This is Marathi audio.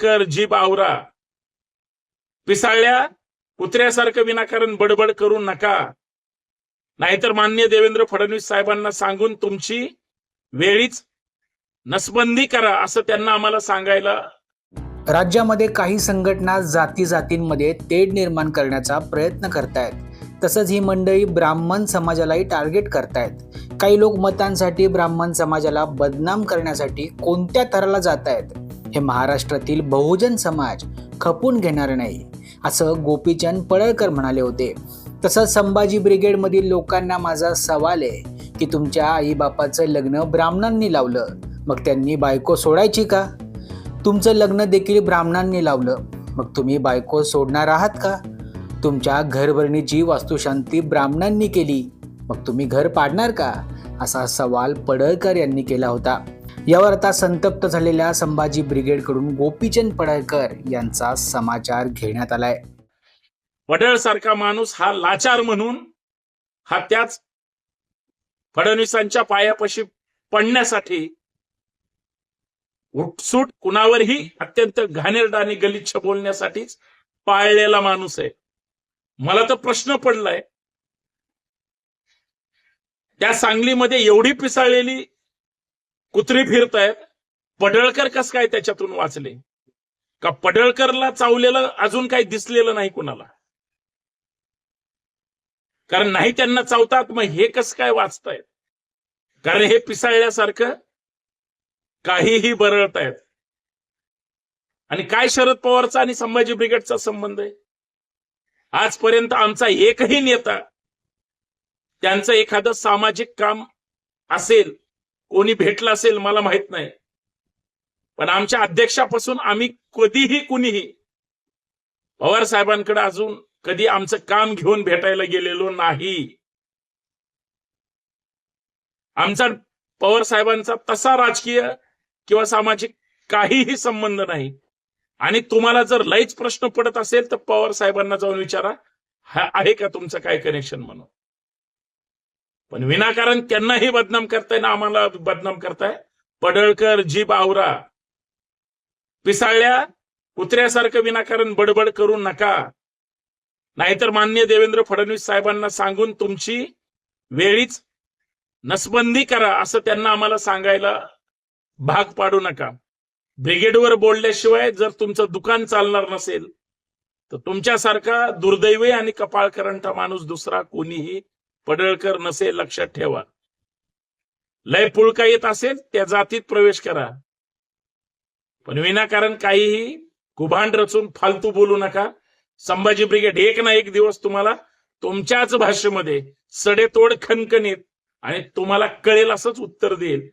कर जीभ आवरा. पिसाळल्या कुत्र्यासारखं विनाकारण बडबड करू नका. नाहीतर मान्य देवेंद्र फडणवीस साहेबांना सांगून तुमची वेळीच नसबंदी करा असं त्यांना आम्हाला सांगायला राज्यामध्ये काही संघटना जाती जातींमध्ये तेढ निर्माण करण्याचा प्रयत्न करतायत. तसंच ही मंडळी ब्राह्मण समाजालाही टार्गेट करतायत. काही लोक मतांसाठी ब्राह्मण समाजाला बदनाम करण्यासाठी कोणत्या थराला जात आहेत हे महाराष्ट्रातील बहुजन समाज खपून घेणार नाही असं गोपीचंद पडळकर म्हणाले होते. तसंच संभाजी ब्रिगेडमधील लोकांना माझा सवाल आहे की तुमच्या आईबापाचं लग्न ब्राह्मणांनी लावलं मग त्यांनी बायको सोडायची का? तुमचं लग्न देखील ब्राह्मणांनी लावलं मग तुम्ही बायको सोडणार आहात का? तुमच्या घरभरणीची वास्तुशांती ब्राह्मणांनी केली मग तुम्ही घर पाडणार का? असा सवाल पडळकर यांनी केला होता. यावर आता संतप्त झालेल्या संभाजी ब्रिगेडकडून गोपीचंद पडळकर यांचा समाचार घेण्यात आलाय. वडळ सारखा माणूस हा लाचार म्हणून हा त्याच फडणवीसांच्या पायापाशी पडण्यासाठी उठसूट कुणावरही अत्यंत घाणेरडा आणि गलिच्छ बोलण्यासाठीच पाळलेला माणूस आहे. मला तर प्रश्न पडलाय. त्या सांगलीमध्ये एवढी पिसाळलेली कुत्री फिरतायत पडळकर कस काय त्याच्यातून वाचले? का पडळकरला चावलेलं अजून काही दिसलेलं नाही कुणाला? कारण नाही त्यांना चावतात मग हे कसं काय वाचतायत? कारण हे पिसाळल्यासारखं काहीही बरळतायत. आणि काय शरद पवारचा आणि संभाजी ब्रिगेडचा संबंध आहे? आजपर्यंत आमचा एकही नेता त्यांचं एखादं सामाजिक काम असेल कोणी भेटलं असेल मला माहीत नाही. पण आमच्या अध्यक्षापासून आम्ही कधीही कुणीही पवार साहेबांकडे अजून कधी आमचं काम घेऊन भेटायला गेलेलो नाही. आमचा पवार साहेबांचा तसा राजकीय किंवा सामाजिक काहीही संबंध नाही. आणि तुम्हाला जर लईच प्रश्न पडत असेल तर पवार साहेबांना जाऊन विचारा हा आहे का तुमचं काय कनेक्शन म्हणून? पण विनाकारण त्यांनाही बदनाम करताय ना आम्हाला बदनाम करताय? पडळकर जीभ आवरा. पिसाळल्या कुत्र्यासारखं विनाकारण बडबड करू नका. नाहीतर मान्य देवेंद्र फडणवीस साहेबांना सांगून तुमची वेळीच नसबंदी करा असं त्यांना आम्हाला सांगायला भाग पाडू नका. ब्रिगेडवर बोलल्याशिवाय जर तुमचं दुकान चालणार नसेल तर तुमच्यासारखा दुर्दैवी आणि कपाळकरंठा माणूस दुसरा कोणीही पडळकर नसेल लक्षात ठेवा. लय पुळका येत असेल त्या जातीत प्रवेश करा. पण विनाकारण काहीही कुभांड रचून फालतू बोलू नका. संभाजी ब्रिगेड एक ना एक दिवस तुम्हाला तुमच्याच भाषेमध्ये सडेतोड खणखणीत आणि तुम्हाला कळेल असंच उत्तर देईल.